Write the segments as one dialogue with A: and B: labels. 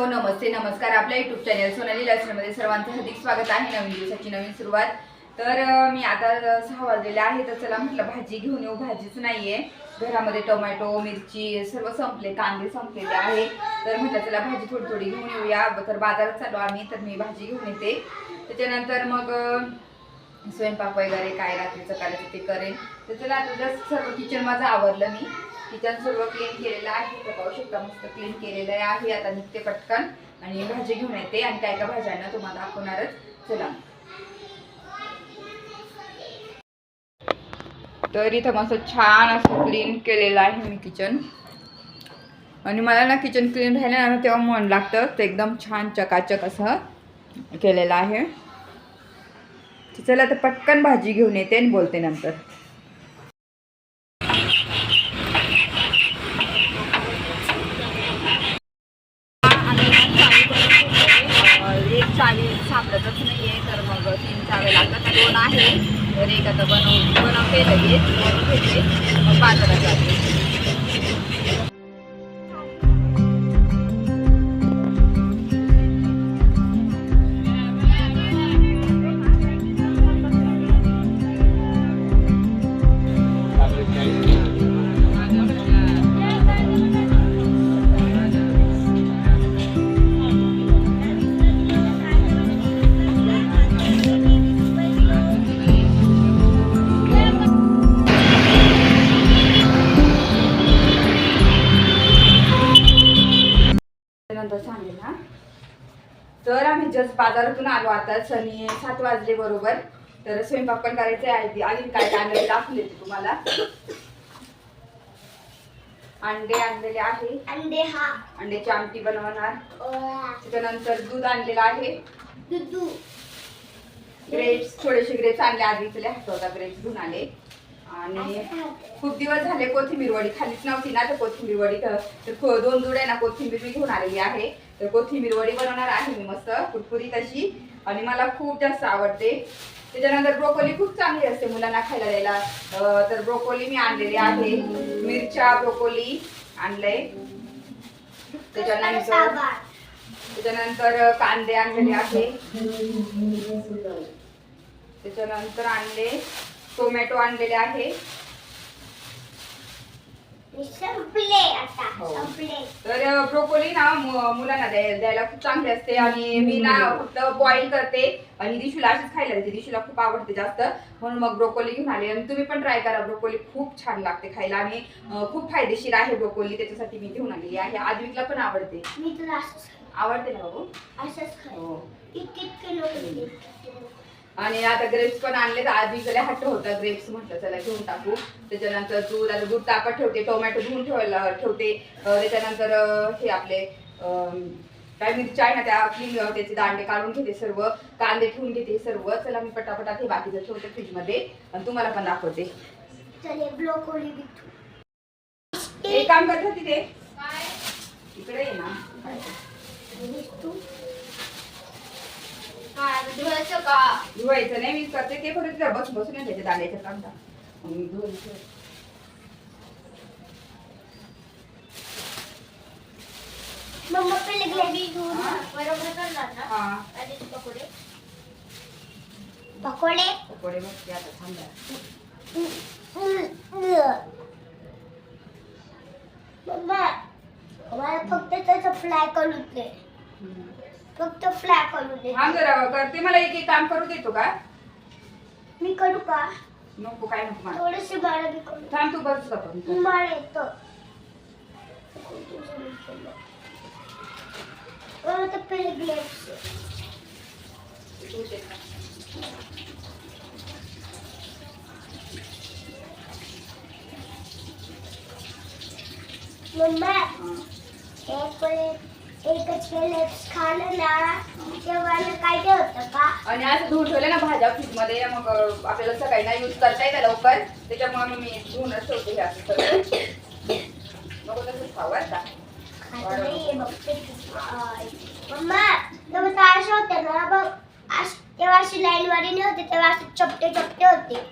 A: हो, नमस्ते नमस्कार. आपल्या युट्यूब चॅनल सोनाली लाईफस्टाईलमध्ये सर्वांचं हार्दिक स्वागत आहे. नवीन दिवसाची नवीन सुरुवात. तर मी आता सहा वाजलेले आहे तर चला म्हटलं भाजी घेऊन येऊ. भाजीच नाही आहे घरामध्ये टोमॅटो मिरची सर्व संपले कांदे संपलेले आहे. तर म्हटलं चला भाजी थोडी थोडी घेऊन येऊया. तर बाजारात चालू आम्ही तर मी भाजी घेऊन येते. त्याच्यानंतर मग स्वयंपाक वगैरे काय रात्रीचं करायचं ते करेन. तर चला आता जस्ट सर्व किचन माझं आवरलं मी. किचन सर्व क्लीन केलेलं आहे तर पाहू शकता मस्त क्लीन केलेलं आहे. आता निघते पटकन. आणि भाजी घेऊन येते आणि काय काय भाज्यांना तुम्हाला दाखवणारच. चला. तर इथं मस्त छान असं क्लीन केलेलं आहे मी किचन आणि मला ना किचन क्लीन राहिलं ना तेव्हा मन लागतं. ते एकदम छान चकाचक असं केलेलं आहे. चला तर पटकन भाजी घेऊन येते आणि बोलते नंतर एक चावी सापडतच नाही आहे तर टाकावे लागतात. दोन आहे. तर एक आता बनव बनवते लगेच. बनवून घेते मग बाजारात जाते. जस्ट बाजारातून आलो आताच आणि सात वाजले बरोबर. तर स्वयंपाक पण करायचे आहे आणि काय काय आणलेलं दाखवले ते तुम्हाला. अंडे आणलेले आहे.
B: अंडे हा.
A: अंड्याची आमटी बनवणार.
B: ओळा
A: त्याच्यानंतर दूध आणलेलं आहे.
B: दुधू
A: ग्रेप्स थोडेसे ग्रेप्स आणले. आधी तुला हातवता ग्रेप्स घेऊन आले. आणि खूप दिवस झाले कोथिंबीर वडी खालीच नव्हती ना तर कोथिंबीर वडी तर दोन जुडे ना कोथिंबीर मी घेऊन आलेली आहे. तर कोथिंबीर वडी बनवणार आहे मी मस्त कुरकुरीत अशी. आणि मला खूप जास्त आवडते. त्याच्यानंतर ब्रोकोली खूप चांगली असते मुलांना खायला द्यायला. तर ब्रोकोली मी आणलेली आहे. मिरच्या ब्रोकोली आणलंय. त्याच्यानंतर त्याच्यानंतर कांदे आणलेले आहे. त्याच्यानंतर आणले टोमॅटो आणलेले आहे.
B: संपले आता
A: हो.
B: संपले.
A: तर ब्रोकोली ना मु- मुलांना द्याय- द्यायला खूप चांगली असते आणि मी ना फक्त बॉईल करते आणि दिशूला अशीच खायला देते. दिशूला खूप आवडते जास्त. म्हणून मग ब्रोकोली घेऊन आले. आणि तुम्ही पण ट्राय करा. ब्रोकोली खूप छान लागते खायला आणि अं, खूप फायदेशीर आहे ब्रोकोली. त्याच्यासाठी मी घेऊन आलेली आहे. आद्विकला पण आवडते.
B: मी तुला असंच
A: आवडते ना बाबू?
B: असंच खाय
A: हो.
B: इतके इतके नको
A: आणि आता ग्रेप्स पण आणले तर आधी कडे हट्ट होता ग्रेप्स म्हटलं चला घेऊन टाकू. त्याच्यानंतर दूध आता दूध तापत ठेवते टोमॅटो धुवून ठेवायला ठेवते. त्याच्यानंतर हे आपले काय मिरच्या आहे ना त्या क्लीन त्याचे दांडे काढून घेते सर्व. कांदे ठेवून घेते सर्व. चला मी पटापटात हे बाकीचं ठेवते फ्रीजमध्ये. आणि तुम्हाला पण दाखवते. एक काम करत तिथे इकडे ये ना. ते.
B: तू
A: धुवायचं नाही मी करते ते फक्त तिला बसून बसून त्याच्या दांड्याच्या कांदा मी ठेवते.
B: मम्मा पहिले ग्रेव्ही घेऊन. बरोबर करणार ना?
A: हा.
B: आणि पकोडे. पकोडे?
A: पकोडे आता थांबा
B: मम्मा मला फक्त त्याचं फ्राय करू दे. फक्त फ्राय करू दे
A: थांब जरा करते मला एक एक काम करू देतो का?
B: मी करू का?
A: नको काय नको मला.
B: थोडेसे करू.
A: थांब तू बस आपण
B: मला येतं. मला तर पहिले ग्लेव्स मम्मा एक वेळेस एकच ग्लेव्स खाल्लं ना ना काय ते होतं का?
A: आणि असं धुवून ठेवले ना भाज्या फ्रीजमध्ये मग अं, आपल्याला सकाळी ना यूज करता येतं लवकर. त्याच्यामुळे मग मी धुवूनच ठेवते हे असं सगळं. नको तसंच खाऊ आता
B: खात नाहीये. मम्मा तेव्हा तर अशा होत्या ना? बघ अश- तेव्हा अशी लाईन वारी नाही होते तेव्हा असे चपटे चपटे होते.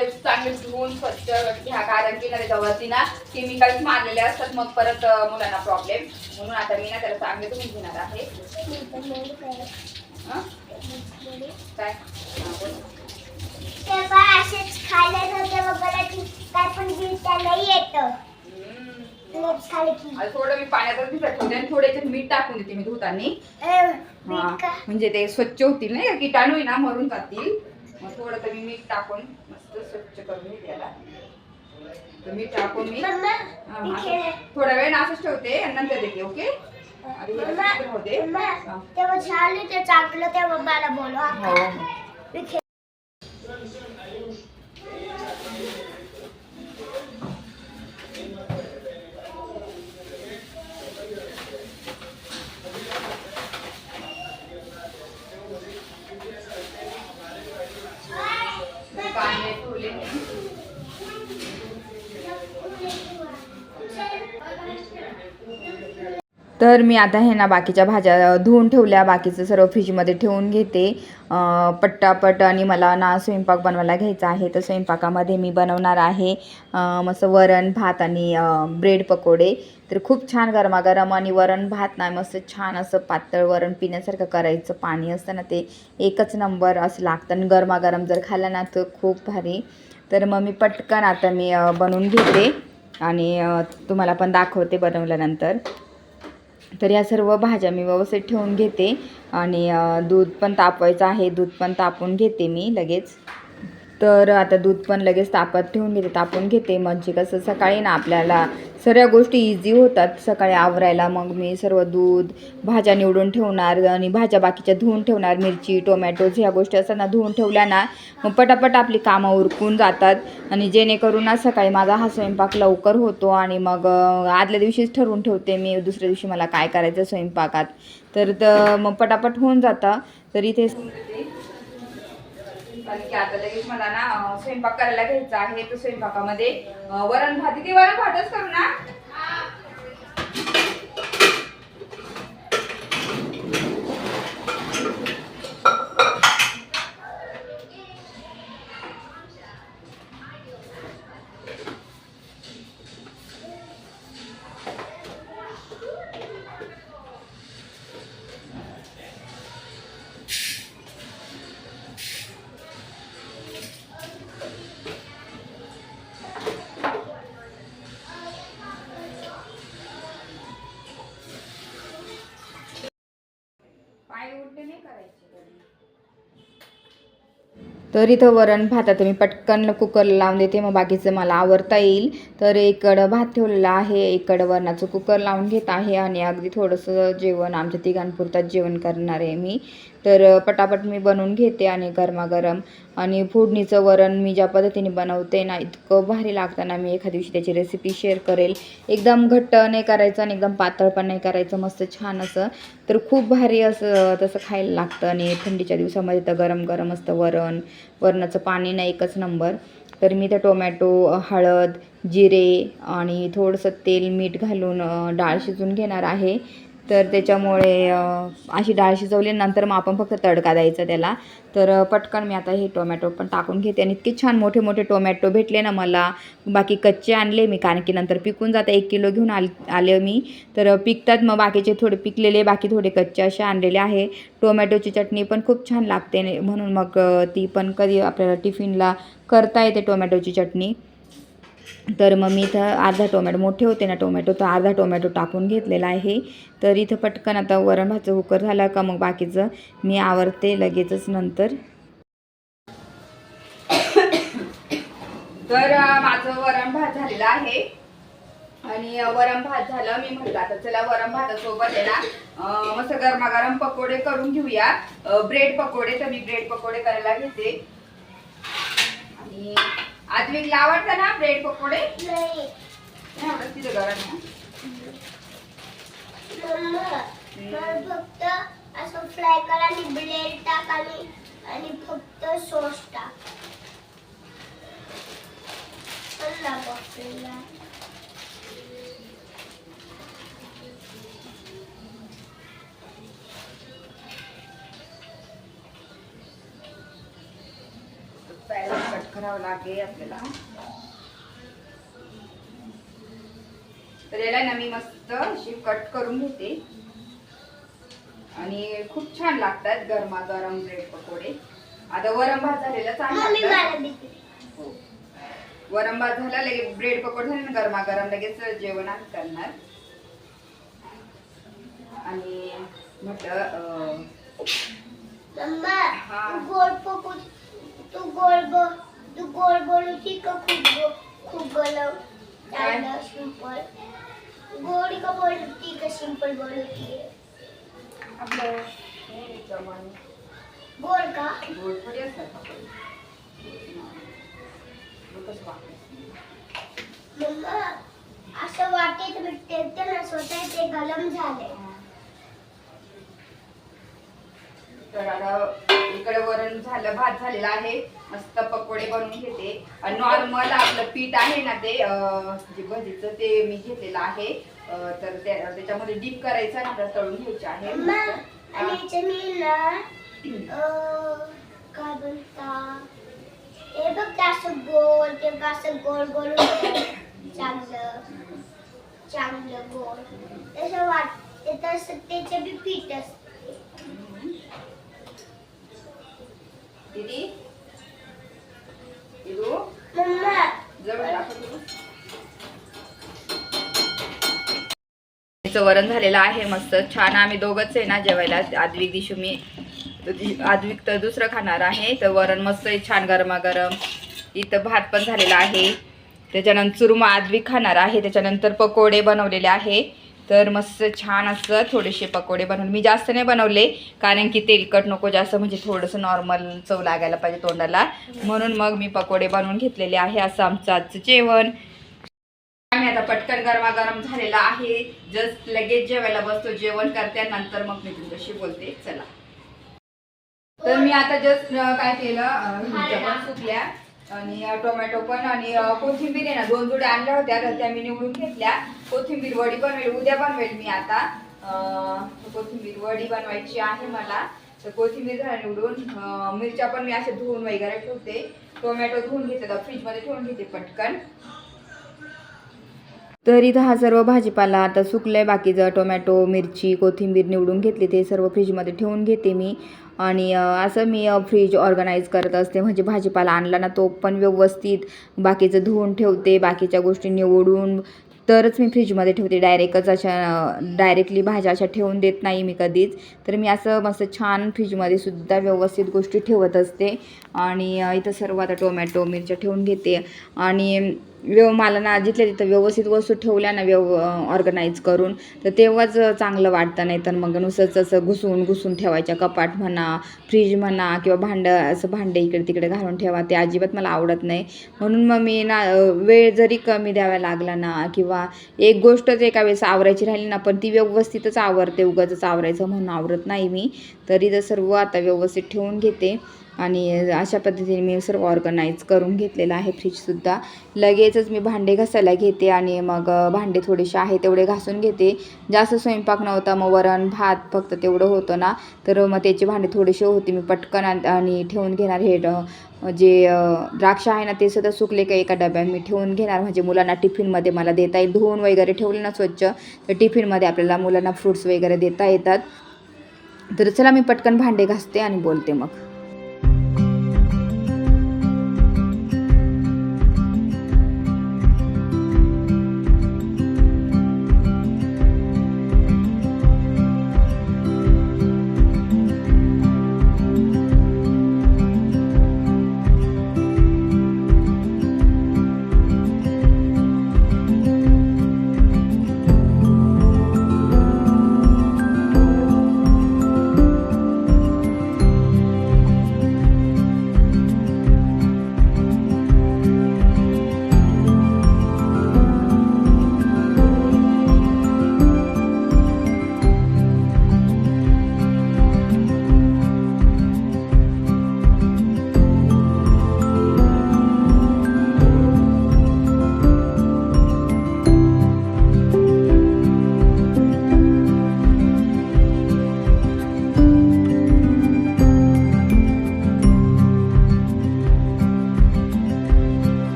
A: ना चांगले धुवून स्वच्छ घ्या कारण की ना त्याच्यावरती ना केमिकल्स मारलेले असतात मग परत मुलांना प्रॉब्लेम म्हणून आता मी ना त्याला चांगले धुवून घेणार आहे? काय? थोडं मी पाण्यातच भिजत ठेवते आणि थोडे याच्यात मीठ टाकून देते मी धुतानी. म्हणजे ते स्वच्छ होतील नाही का? किटाणू ना मरून जातील. मग थोडं तर मी मीठ टाकून मस्त स्वच्छ करून घेते याला तर मीठ टाकून मी हा, थोडा वेळ असंच ठेवते नंतर देते ओके? आधी हे
B: मम्मा
A: असं राहू दे.
B: मम्मा
A: हा.
B: तेव्हा झालं ते चांगलं तेव्हा मला बोलवा.
A: हो तर मी आता हे ना बाकीच्या भाज्या धुवून ठेवल्या बाकीचं सर्व फ्रीजमध्ये ठेवून घेते. पट्टापट आणि मला ना स्वयंपाक बनवायला घ्यायचा आहे तर स्वयंपाकामध्ये मी बनवणार आहे मस्त वरण भात आणि ब्रेड पकोडे. तर खूप छान गरमागरम आणि वरण भात ना मस्त छान असं पातळ वरण पिण्यासारखं करायचं. पाणी असतं ना ते एकच नंबर असं लागतं आणि गरमागरम जर खाल्लं ना तर खूप भारी. तर मग मी पटकन आता मी बनवून घेते आणि तुम्हाला पण दाखवते बनवल्यानंतर. तर या सर्व भाज्या मी व्यवस्थित ठेवून घेते आणि दूध पण तापवायचं आहे दूध पण तापून घेते मी लगेच. तर आता दूध पण लगेच तापत ठेवून घेते तापून घेते. म्हणजे कसं सकाळी ना आपल्याला सर्व गोष्टी इझी होतात. सकाळी आवरायला मग मी सर्व दूध भाज्या निवडून ठेवणार आणि भाज्या बाकीच्या धुवून ठेवणार. मिरची टोमॅटोज ह्या गोष्टी असतात ना धुवून ठेवल्या ना मग पटापट आपली कामं उरकून जातात. आणि जेणेकरून ना सकाळी माझा हा स्वयंपाक लवकर होतो आणि मग आदल्या दिवशीच ठरवून ठेवते मी दुसऱ्या दिवशी मला काय करायचं स्वयंपाकात. तर मग पटापट होऊन जातं. तर इथे कारण की आता लगेच मला ना स्वयंपाक करायला घ्यायचा आहे. तर स्वयंपाकामध्ये वरण भात. किती वरण भातच करू ना? तर इथं वरण भात आता मी पटकन कुकरला लावून देते. मग बाकीचं मला आवरता येईल. तर इकडं भात ठेवलेला आहे. इकडं वरणाचं कुकर लावून घेत आहे. आणि अगदी थोडंसं जेवण आमच्या तिघांपुरताच जेवण करणार आहे मी. तर पटापट मी बनवून घेते आणि गरमागरम. आणि फोडणीचं वरण मी ज्या पद्धतीने बनवते ना इतकं भारी लागतं ना मी एखाद्या दिवशी त्याची रेसिपी शेअर करेल. एकदम घट्ट नाही करायचं आणि एकदम पातळ पण नाही करायचं मस्त छान असं. तर खूप भारी असं तसं खायला लागतं आणि थंडीच्या दिवसामध्ये तर गरम गरम असतं वरण. वरणाचं पाणी ना एकच नंबर. तर मी तर टोमॅटो हळद जिरे आणि थोडंसं तेल मीठ घालून डाळ शिजून घेणार आहे. तर त्याच्यामुळे अशी डाळ शिजवली नंतर मग आपण फक्त तडका द्यायचा त्याला. तर पटकन मी आता हे टोमॅटो पण टाकून घेते आणि इतके छान मोठे मोठे टोमॅटो भेटले ना मला. बाकी कच्चे आणले मी कारण की नंतर पिकून जाता. एक किलो घेऊन आल आले मी. तर पिकतात मग बाकीचे थोडे पिकलेले बाकी थोडे कच्चे असे आणलेले आहे. टोमॅटोची चटणी पण खूप छान लागते म्हणून मग ती पण कधी आपल्याला टिफिनला करता येते टोमॅटोची चटणी. तर मग मी इथं अर्धा टोमॅटो मोठे होते ना टोमॅटो तर अर्धा टोमॅटो टाकून घेतलेला आहे. तर इथं पटकन आता वरण भाचं कुकर झाला का मग बाकीचं मी आवरते लगेचच नंतर. तर माझं वरण भात झालेलं आहे. आणि वरण भात झालं मी म्हटलं आता चला वरण भातासोबत आहे ना मस्त गरमागरम पकोडे करून घेऊया. ब्रेड पकोडे तर मी ब्रेड पकोडे करायला घेते. आणि आद्विकला आवडतं ना ब्रेड पकोडे?
B: नाही.
A: आवडत तिथं
B: मला फक्त असं फ्राय करा आणि ब्लेड टाक आणि आणि फक्त सॉस टाक.
A: पॅरेंट करावं लागेल आपल्याला. तर याला ना मी मस्त अशी कट करून घेते. आणि खूप छान लागतात गरमागरम ब्रेड पकोडे. आता वरम भात झालेला चांगला. वरम भात झाला लगेच ब्रेड पकोड झाले ना गरमागरम लगेच जेवण आम्ही करणार. आणि म्हटलं हा.
B: तू गोल पकू तू गोल तू गोल बोलवती का खूप गो खूप बोलव
A: काय?
B: सिंपल गोड का बोलवती का सिंपल बोलवती
A: आपलं हे जमाने
B: गोड का
A: गोड वाटलं.
B: मम्मा असं वाटते टेकते ना स्वतः ते गलम झाले.
A: तर आता इकडे वरण झालं भात झालेला आहे. मस्त पकोडे बनवून घेते. आणि नॉर्मल आपलं पीठ आहे ना ते जे भजीचं ते मी घेतलेलं आहे. तर त्या- त्याच्यामध्ये डीप करायचं आणि आपल्याला तळून घ्यायचे आहे.
B: काय बोलता? हे बघ ते असं गोल ते असं गोल गोल. चांगलं चांगलं गोल. तसं वाटते तसं त्याचे बी पीठ असते.
A: तिचं वरण झालेलं आहे मस्त. छान आम्ही दोघंच आहे ना जेवायला. आद्विक दिशू मी. आद्विक तर दुसरं खाणार आहे. तर वरण मस्त आहे, छान गरमागरम. इथं भात पण झालेला आहे. त्याच्यानंतर चुरमा आद्विक खाणार आहे. त्याच्यानंतर पकोडे बनवलेले आहे. तर मस्त छान असं थोडेसे पकोडे बनवले मी जास्त नाही बनवले कारण की तेलकट नको जास्त म्हणजे थोडंसं नॉर्मल चव लागायला पाहिजे तोंडाला. म्हणून मग मी पकोडे बनवून घेतलेले आहे असं आमचं आजचं जेवण. आम्ही आता पटकन गरमागरम झालेला आहे. जस्ट लगेच जेवायला बसतो जेवण करते नंतर मग मी तुमच्याशी बोलते. चला. तर मी आता जस्ट काय केलं सुकल्या आणि टोमॅटो पण आणि कोथिंबीर आहे ना दोन जुड्या आणल्या होत्या तर त्या मी निवडून घेतल्या. कोथिंबीर वडी बनवेल उद्या बनवेल मी आता. कोथिंबीर वडी बनवायची आहे मला. तर कोथिंबीर झाला निवडून. मिरच्या पण मी असे धुवून वगैरे ठेवते. टोमॅटो धुवून घेते फ्रीजमध्ये ठेवून घेते पटकन. तर इथं हा सर्व भाजीपाला आता सुकलं आहे बाकीचं टोमॅटो मिरची कोथिंबीर निवडून घेतली ते सर्व फ्रीजमध्ये ठेवून घेते मी. आणि असं मी फ्रीज ऑर्गनाईज करत असते. म्हणजे भाजीपाला आणला ना तो पण व्यवस्थित बाकीचं धुवून ठेवते बाकीच्या गोष्टी निवडून. तरच मी फ्रीजमध्ये ठेवते. डायरेक्टच अशा डायरेक्टली भाज्या अशा ठेवून देत नाही मी कधीच. तर मी असं मस्त छान फ्रीजमध्ये सुद्धा व्यवस्थित गोष्टी ठेवत असते. आणि इथं सर्व आता टोमॅटो मिरच्या ठेवून घेते. आणि व्यव मला ना जिथल्या तिथं व्यवस्थित वस्तू ठेवल्या ना व्यव ऑर्गनाईज करून तर तेव्हाच चांगलं वाटतं. नाही तर मग नुसतंच असं घुसून घुसून ठेवायच्या. कपाट म्हणा फ्रीज म्हणा किंवा भांडं असं भांडे इकडे तिकडे घालून ठेवा. ते अजिबात मला आवडत नाही. म्हणून मग मी ना वेळ जरी कमी द्यावा लागला ना किंवा एक गोष्टच एका वेळेस आवरायची राहिली ना पण ती व्यवस्थितच आवरते. उगाचच आवरायचं म्हणून आवरत नाही मी. तरी तर सर्व आता व्यवस्थित ठेवून घेते. आणि अशा पद्धतीने मी सर्व ऑर्गनाईज करून घेतलेलं आहे फ्रीजसुद्धा लगेचच मी भांडे घासायला घेते आणि मग भांडे थोडेसे आहे तेवढे घासून घेते. जास्त स्वयंपाक नव्हता मग वरण भात फक्त तेवढं होतं ना. तर मग त्याचे भांडे थोडेसे होते मी पटकन आणि ठेवून घेणार हे जे द्राक्ष आहे ना ते सुद्धा सुकले का एका डब्यात मी ठेवून घेणार. म्हणजे मुलांना टिफिनमध्ये मला देता येईल. धुवून वगैरे ठेवले ना स्वच्छ तर टिफिनमध्ये आपल्याला मुलांना फ्रूट्स वगैरे देता येतात. तर चला मी पटकन भांडे घासते आणि बोलते मग.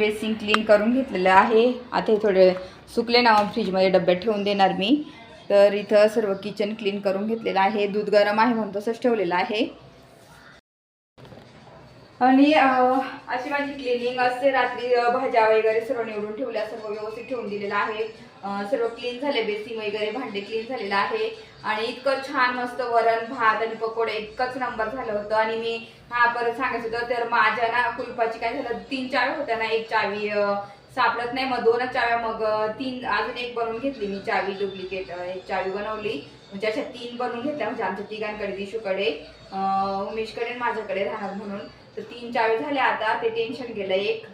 A: क्लीन करून घेतलेलं आहे. आता हे थोडे सुकले ना फ्रीजमध्ये डब्यात ठेवून देणार मी. तर इथं सर्व किचन क्लीन करून घेतलेलं आहे. दूध गरम आहे म्हणून तसंच ठेवलेलं आहे. आणि अशी माझी क्लिनिंग असते. रात्री भाज्या वगैरे सर्व निवडून ठेवल्या सर्व व्यवस्थित ठेवून दिलेलं आहे. सर्व क्लीन झाले बेसिंग वगैरे भांडे क्लीन झालेलं आहे. आणि इतकं छान मस्त वरण भात आणि पकोडे इतकंच नंबर झालं होतं. आणि मी हा परत सांगायचं होतं तर माझ्या ना कुलपाची काय झालं तीन चावी होत्या ना एक चावी सापडत नाही मग दोनच चाव्या मग तीन अजून एक बनवून घेतली मी चावी डुप्लिकेट एक चावी बनवली. म्हणजे अशा तीन बनवून घेतल्या म्हणजे आमच्या तिघांकडे दिशूकडे उमेशकडे माझ्याकडे राहणार म्हणून. तर तीन चावी झाल्या आता ते टेन्शन गेलं एक.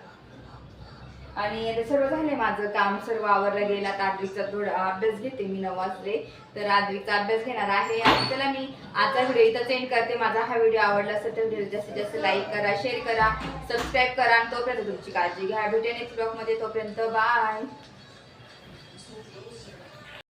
A: आणि सर्व झाले माझं काम सर्व आवरलं गेलं. आता आदवीचा थोडा अभ्यास घेते मी नऊ वाजले. तर आदवीचा अभ्यास घेणार आहे आणि त्याला मी आजचा व्हिडिओ इथं सेंड करते. माझा हा व्हिडिओ आवडला असेल तर व्हिडिओ जास्तीत जास्त लाईक करा शेअर करा सबस्क्राईब करा. आणि तोपर्यंत तुमची काळजी घ्या. भेटेन नेक्स्ट ब्लॉगमध्ये तोपर्यंत बाय